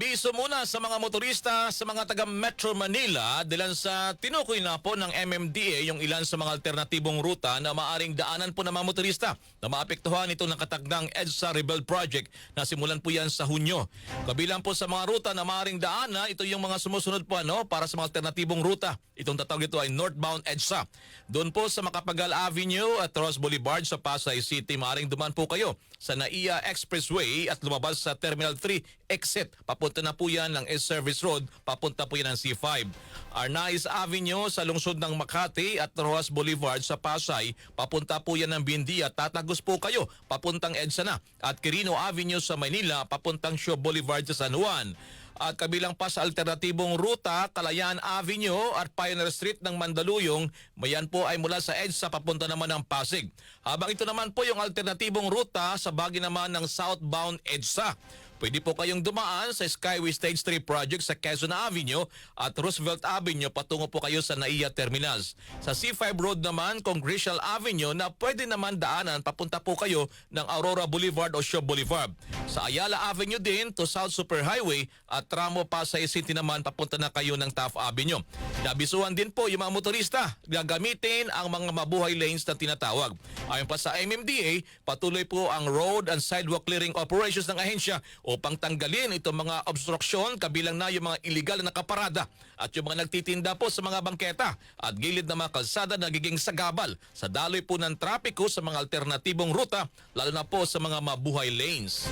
Abiso muna sa mga motorista sa mga taga Metro Manila dilan sa tinukoy na po ng MMDA yung ilan sa mga alternatibong ruta na maaring daanan po ng mga motorista na maapektuhan ito ng katagdang EDSA Rebuild Project na simulan po yan sa Hunyo. Kabilang po sa mga ruta na maaring daanan, ito yung mga sumusunod po ano, para sa mga alternatibong ruta. Itong tatawag ito ay northbound EDSA. Doon po sa Makapagal Avenue at Ross Boulevard sa Pasay City, maaring duman po kayo sa NAIA Expressway at lumabas sa Terminal 3 exit. Papunta na po yan ng S Service Road, papunta po yan ng C5. Arnaiz Avenue sa lungsod ng Makati at Rojas Boulevard sa Pasay, papunta po yan ng Bindi at tatagos po kayo, papuntang EDSA na. At Quirino Avenue sa Manila, papuntang Shaw Boulevard sa San Juan. At kabilang pa sa alternatibong ruta, Kalayaan Avenue at Pioneer Street ng Mandaluyong, mayan po ay mula sa EDSA papunta naman ng Pasig. Habang ito naman po yung alternatibong ruta sa bagi naman ng southbound EDSA. Pwede po kayong dumaan sa Skyway Stage 3 project sa Quezon Avenue at Roosevelt Avenue patungo po kayo sa NAIA Terminals. Sa C5 Road naman, Congressional Avenue na pwede naman daanan papunta po kayo ng Aurora Boulevard o Shaw Boulevard. Sa Ayala Avenue din to South Superhighway at tramo Pasay City naman papunta na kayo ng Taft Avenue. Nabisuhan din po yung mga motorista gagamitin ang mga mabuhay lanes na tinatawag. Ayon pa sa MMDA, patuloy po ang road and sidewalk clearing operations ng ahensya upang tanggalin itong mga obstruksyon kabilang na yung mga illegal na nakaparada at yung mga nagtitinda po sa mga bangketa at gilid ng mga kalsada na nagiging sagabal sa daloy po ng trapiko sa mga alternatibong ruta lalo na po sa mga mabuhay lanes.